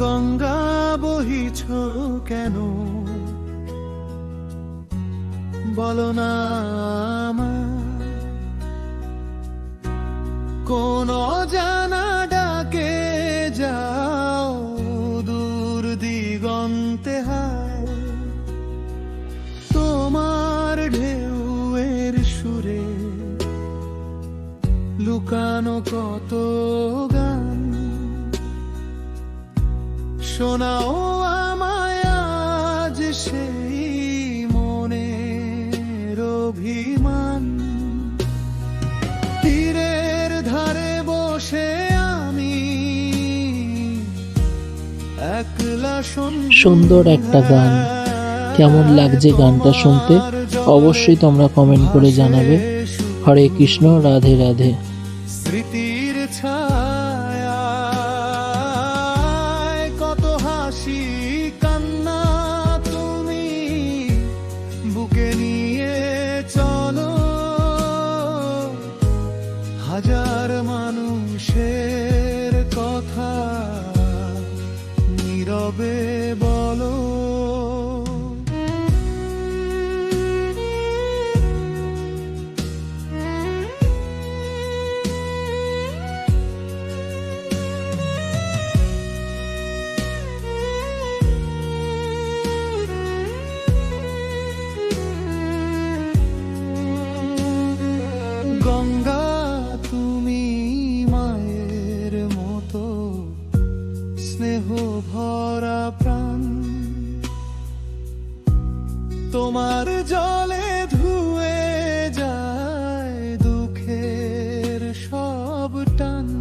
গঙ্গা বহিছ কেন বলো না। কোন অজানা ডাকে যাও দূর দিগন্তে হায় তোমার ঢেউয়ের সুরে লুকানো কত শোনাও আমায় আজ সেই মনের অভিমান। তীরের ধারে বসে আমি একলা সুন্দর একটা গান। কেমন লাগছে গানটা শুনতে? অবশ্যই তোমরা কমেন্ট করে জানাবে। হরে কৃষ্ণ রাধে রাধে। স্মৃতির ছায়া see স্নেহ ভরা প্রাণ। তোমার জলে ধুয়ে যায় দুঃখের সব টান।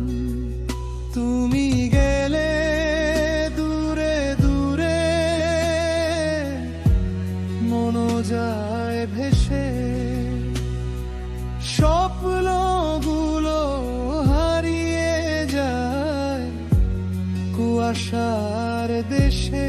কুয়াশার দেশে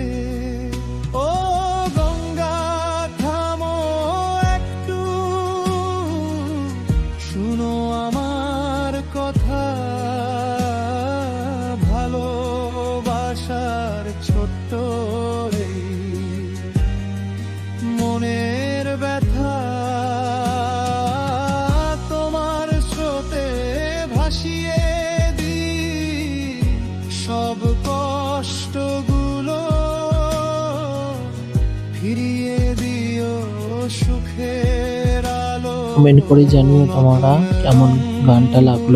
কমেন্ট করে জানিও তোমরা কেমন গানটা লাগল।